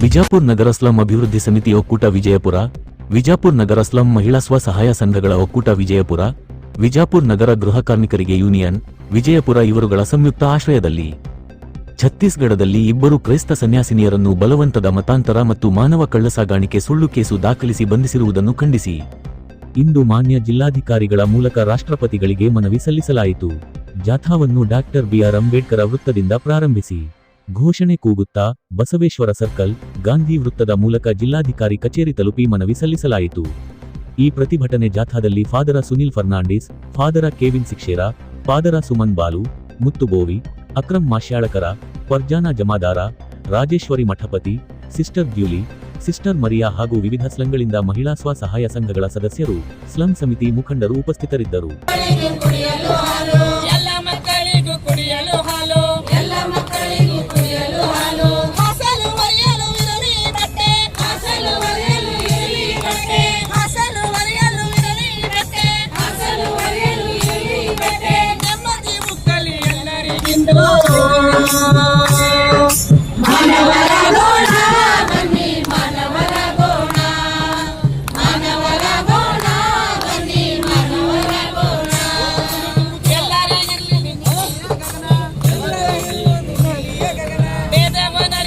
ಬಿಜಾಪುರ್ ನಗರ slum ಅಭಿವೃದ್ಧಿ ಸಮಿತಿ ಒಕ್ಕೂಟ ವಿಜಯಪುರ, ವಿಜಾಪುರ್ ನಗರ ಸ್ಲಂ ಮಹಿಳಾ ಸ್ವಸಹಾಯ ಸಂಘಗಳ ಒಕ್ಕೂಟ ವಿಜಯಪುರ, ವಿಜಾಪುರ್ ನಗರ ಗೃಹ ಕಾರ್ಮಿಕರಿಗೆ ಯೂನಿಯನ್, ವಿಜಯಪುರ ಇವರುಗಳ ಸಂಯುಕ್ತ ಆಶ್ರಯದಲ್ಲಿ. ಛತ್ತೀಸ್ಗಢದಲ್ಲಿ ಇಬ್ಬರು ಕ್ರೈಸ್ತ ಸನ್ಯಾಸಿನಿಯರನ್ನು ಬಲವಂತದ ಮತಾಂತರ ಮತ್ತು ಮಾನವ ಕಳ್ಳಸಾಗಾಣಿಕೆ ಸುಳ್ಳು ಕೇಸು ದಾಖಲಿಸಿ ಬಂಧಿಸಿರುವುದನ್ನು ಖಂಡಿಸಿ. ಇಂದು ಮಾನ್ಯ ಜಿಲ್ಲಾಧಿಕಾರಿಗಳ ಮೂಲಕ ರಾಷ್ಟ್ರಪತಿಗಳಿಗೆ ಮನವಿ ಸಲ್ಲಿಸಲಾಯಿತು. ಜಾಥಾವನ್ನು ಡಾಕ್ಟರ್ ಬಿಆರ್ ಅಂಬೇಡ್ಕರ್ ವೃತ್ತದಿಂದ ಪ್ರಾರಂಭಿಸಿ. ಘೋಷಣೆ ಕೂಗುತ್ತಾ ಬಸವೇಶ್ವರ ಸರ್ಕಲ್, ಗಾಂಧಿ ವೃತ್ತದ ಮೂಲಕ ಜಿಲ್ಲಾಧಿಕಾರಿ ಕಚೇರಿ ತಲುಪಿ ಮನವಿ ಸಲ್ಲಿಸಲಾಯಿತು. ಈ ಪ್ರತಿಭಟನೆ ಜಾಥಾದಲ್ಲಿ father Sunil Fernandes, father Kevin Sequeira, father Suman Balu Muthubovi Akram Mashyalkar, Farzana Jamadar, Rajeshwari Mathapati, sister Julie sister Maria ಹಾಗೂ ವಿವಿಧ ಸ್ಲಂಗಳಿಂದ ಮಹಿಳಾ ಸ್ವಸಹಾಯ ಸಂಘಗಳ ಸದಸ್ಯರು, ಸ್ಲಂ ಸಮಿತಿ ಮುಖಂಡರು ಉಪಸ್ಥಿತರಿದ್ದರು.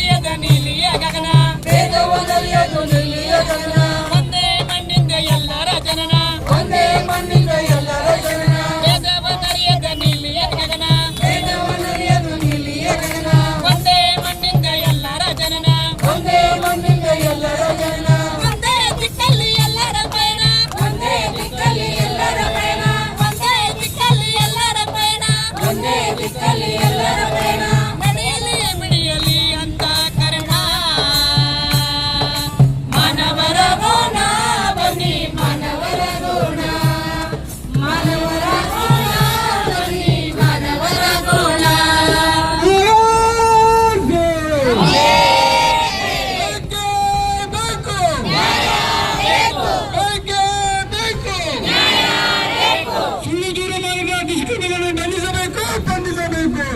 గగన